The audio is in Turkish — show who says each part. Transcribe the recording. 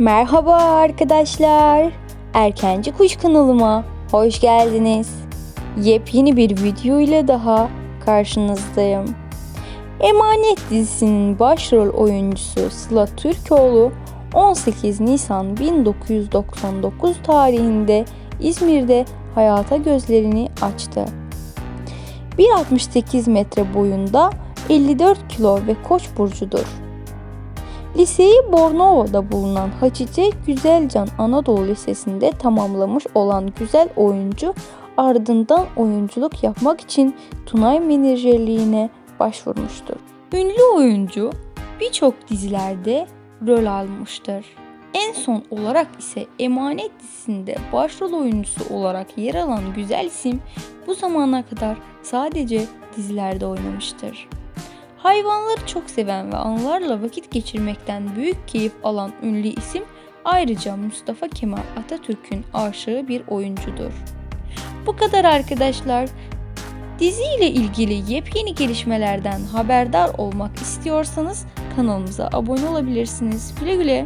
Speaker 1: Merhaba arkadaşlar. Erkenci Kuş kanalıma hoş geldiniz. Yepyeni bir video ile daha karşınızdayım. Emanet dizisinin başrol oyuncusu Sıla Türkoğlu 18 Nisan 1999 tarihinde İzmir'de hayata gözlerini açtı. 1.68 metre boyunda 54 kilo ve koç burcudur. Liseyi Bornova'da bulunan Hatice Güzelcan Anadolu Lisesi'nde tamamlamış olan güzel oyuncu ardından oyunculuk yapmak için Tunay menajerliğine başvurmuştur. Ünlü oyuncu birçok dizilerde rol almıştır. En son olarak ise Emanet dizisinde başrol oyuncusu olarak yer alan güzel isim bu zamana kadar sadece dizilerde oynamıştır. Hayvanları çok seven ve anılarla vakit geçirmekten büyük keyif alan ünlü isim ayrıca Mustafa Kemal Atatürk'ün aşığı bir oyuncudur. Bu kadar arkadaşlar. Dizi ile ilgili yepyeni gelişmelerden haberdar olmak istiyorsanız kanalımıza abone olabilirsiniz. Güle güle.